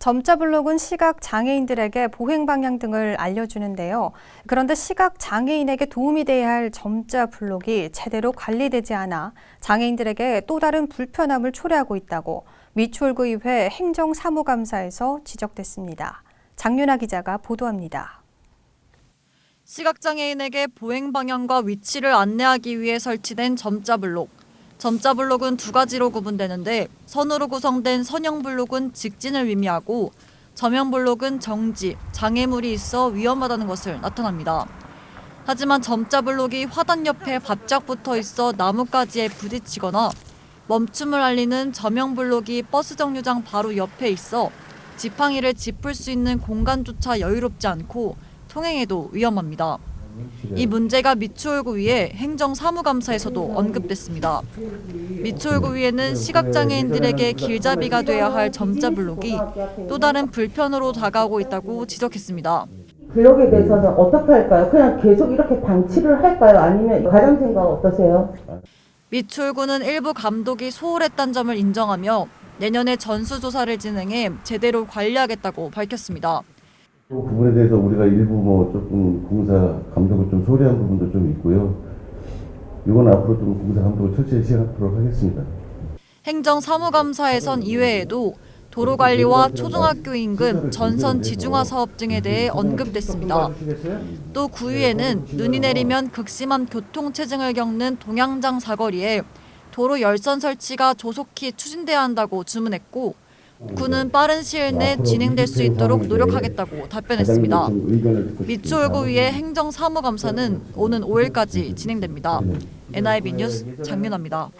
점자 블록은 시각 장애인들에게 보행 방향 등을 알려주는데요. 그런데 시각 장애인에게 도움이 돼야 할 점자 블록이 제대로 관리되지 않아 장애인들에게 또 다른 불편함을 초래하고 있다고 미추홀구의회 행정사무감사에서 지적됐습니다. 장윤아 기자가 보도합니다. 시각장애인에게 보행 방향과 위치를 안내하기 위해 설치된 점자 블록. 점자 블록은 두 가지로 구분되는데 선으로 구성된 선형 블록은 직진을 의미하고 저명 블록은 정지, 장애물이 있어 위험하다는 것을 나타납니다. 하지만 점자 블록이 화단 옆에 바짝 붙어 있어 나뭇가지에 부딪히거나 멈춤을 알리는 저명 블록이 버스 정류장 바로 옆에 있어 지팡이를 짚을 수 있는 공간조차 여유롭지 않고 통행에도 위험합니다. 이 문제가 미추홀구위의 행정사무감사에서도 언급됐습니다. 미추홀구위에는 시각장애인들에게 길잡이가 돼야 할 점자 블록이 또 다른 불편으로 다가오고 있다고 지적했습니다. 블록에 대해서는 어떻게 할까요? 그냥 계속 이렇게 방치를 할까요? 아니면 과장 생각 어떠세요? 미추홀구는 일부 감독이 소홀했다는 점을 인정하며 내년에 전수조사를 진행해 제대로 관리하겠다고 밝혔습니다. 그 부분에 대해서 우리가 일부 뭐 조금 공사 감독을 좀 소홀한 부분도 좀 있고요. 이건 앞으로 좀 공사 감독을 철저히 시행하도록 하겠습니다. 행정 사무감사에선 이외에도 도로관리와 초등학교 인근 전선 지중화 사업 등에 대해 언급됐습니다. 또 구위에는 눈이 내리면 극심한 교통 체증을 겪는 동양장 사거리에 도로 열선 설치가 조속히 추진돼야 한다고 주문했고 구는 빠른 시일 내 진행될 수 있도록 노력하겠다고 답변했습니다. 미추홀구위의 행정사무감사는 오는 5일까지 진행됩니다. NIB 뉴스 장윤아입니다.